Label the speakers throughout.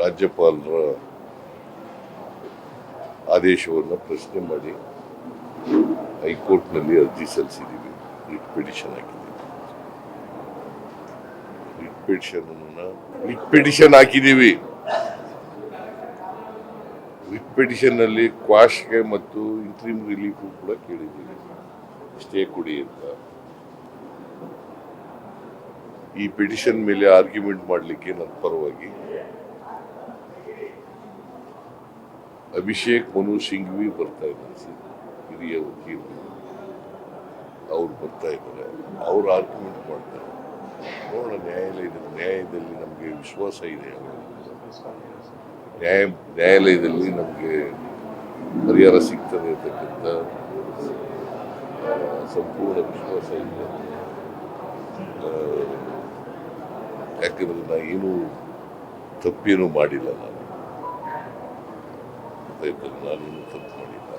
Speaker 1: ರಾಜ್ಯಪಾಲರ ಆದೇಶವನ್ನು ಪ್ರಶ್ನೆ ಮಾಡಿ ಹೈಕೋರ್ಟ್ನಲ್ಲಿ ಅರ್ಜಿ ಸಲ್ಲಿಸಿದ್ದೀವಿ. ರಿಟ್ ಪಿಟಿಷನ್ ಹಾಕಿದ್ದೀವಿ. ರಿಟ್ ಪಿಟಿಷನ್ ರಿಟ್ ಪಿಟಿಷನ್ ಹಾಕಿದ್ದೀವಿ. ರಿಟ್ ಪಿಟಿಷನ್ನಲ್ಲಿ ಕ್ವಾಶ್ಗೆ ಮತ್ತು ಇಂಟ್ರೀಮ್ ರಿಲೀಫ್ ಕೂಡ ಕೇಳಿದ್ದೀವಿ. ಸ್ಟೇ ಕೊಡಿ ಅಂತ. ಈ ಪಿಟಿಷನ್ ಮೇಲೆ ಆರ್ಗ್ಯುಮೆಂಟ್ ಮಾಡಲಿಕ್ಕೆ ನನ್ನ ಪರವಾಗಿ ಅಭಿಷೇಕ್ ಮನು ಸಿಂಘ್ವಿ ಬರ್ತಾ ಇದ್ದಾರೆ ಹಿರಿಯ ವಕೀಲರು. ಅವ್ರು ಬರ್ತಾ ಇದ್ದಾರೆ. ಅವ್ರು ಆರ್ಗ್ಯುಮೆಂಟ್ ಮಾಡ್ತಾರೆ. ನೋಡೋಣ ನ್ಯಾಯಾಲಯದ ನ್ಯಾಯದಲ್ಲಿ ನಮಗೆ ವಿಶ್ವಾಸ ಇದೆ ನ್ಯಾಯ, ನ್ಯಾಯಾಲಯದಲ್ಲಿ ನಮಗೆ ಪರಿಹಾರ ಸಿಗ್ತದೆ ಅಂತಕ್ಕಂಥ ಸಂಪೂರ್ಣ ವಿಶ್ವಾಸ ಇದೆ. ಯಾಕಂದ್ರೆ ನಾ ಏನು ತಪ್ಪೇನು ಮಾಡಿಲ್ಲ ನಾನು. ಗೊತ್ತಾಯ್ತಲ್ಲ, ನಾನೇನು ತಪ್ಪು ಮಾಡಿಲ್ಲ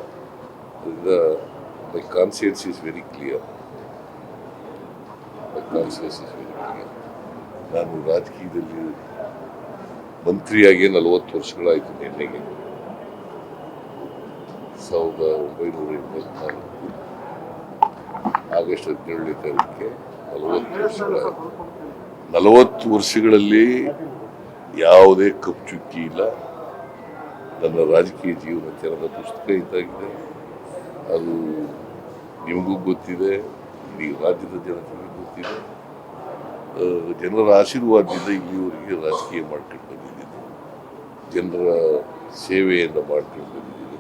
Speaker 1: ಅದರಿಂದ my conscience is very clear my conscience is very clear ನಾನು ರಾಜಕೀಯದಲ್ಲಿ ಮಂತ್ರಿಯಾಗಿ ನಲವತ್ತು ವರ್ಷಗಳಾಯಿತು ನಿನ್ನೆಗೆ. ಸಾವಿರದ ಒಂಬೈನೂರ ಎಂಬತ್ನಾಲ್ಕು. ಆಗಸ್ಟ್ ಹದಿನೇಳನೇ ತಾರೀಕಿಗೆ ನಲವತ್ತು ವರ್ಷಗಳಾಯಿತು. ನಲವತ್ತು ವರ್ಷಗಳಲ್ಲಿ ಯಾವುದೇ ಕಪ್ಪು ಚುಕ್ಕಿ ಇಲ್ಲ. ನನ್ನ ರಾಜಕೀಯ ಜೀವನ ತೆರೆದ ಪುಸ್ತಕ ಇದ್ದಾಗಿದೆ ಅದು ನಿಮಗೂ ಗೊತ್ತಿದೆ, ಇಡೀ ರಾಜ್ಯದ ಜನತೆಗೆ ಗೊತ್ತಿದೆ. ಜನರ ಆಶೀರ್ವಾದದಿಂದ ಇಲ್ಲಿವರೆಗೆ ರಾಜಕೀಯ ಮಾಡ್ಕೊಂಡು ಬಂದಿದ್ದೀನಿ. ಜನರ ಸೇವೆಯನ್ನು ಮಾಡ್ಕೊಂಡು ಬಂದಿದ್ದೀನಿ.